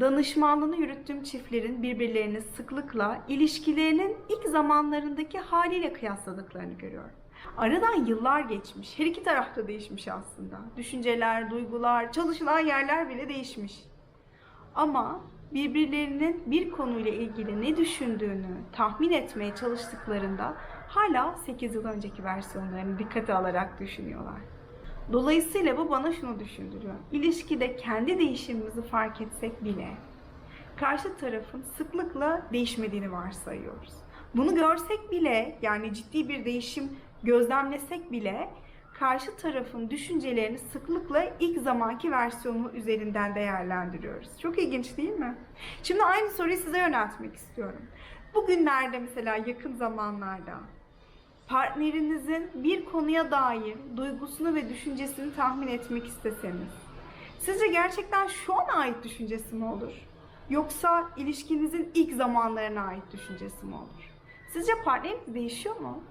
Danışmanlığını yürüttüğüm çiftlerin birbirlerini sıklıkla ilişkilerinin ilk zamanlarındaki haliyle kıyasladıklarını görüyorum. Aradan yıllar geçmiş. Her iki tarafta değişmiş aslında. Düşünceler, duygular, çalışılan yerler bile değişmiş. Ama birbirlerinin bir konuyla ilgili ne düşündüğünü tahmin etmeye çalıştıklarında hala 8 yıl önceki versiyonlarını dikkate alarak düşünüyorlar. Dolayısıyla bu bana şunu düşündürüyor. İlişkide kendi değişimimizi fark etsek bile karşı tarafın sıklıkla değişmediğini varsayıyoruz. Bunu görsek bile yani ciddi bir değişim gözlemlesek bile karşı tarafın düşüncelerini sıklıkla ilk zamanki versiyonu üzerinden değerlendiriyoruz. Çok ilginç değil mi? Şimdi aynı soruyu size yöneltmek istiyorum. Bugünlerde mesela yakın zamanlarda partnerinizin bir konuya dair duygusunu ve düşüncesini tahmin etmek isteseniz, sizce gerçekten şu an ait düşüncesi mi olur? Yoksa ilişkinizin ilk zamanlarına ait düşüncesi mi olur? Sizce partneriniz değişiyor mu?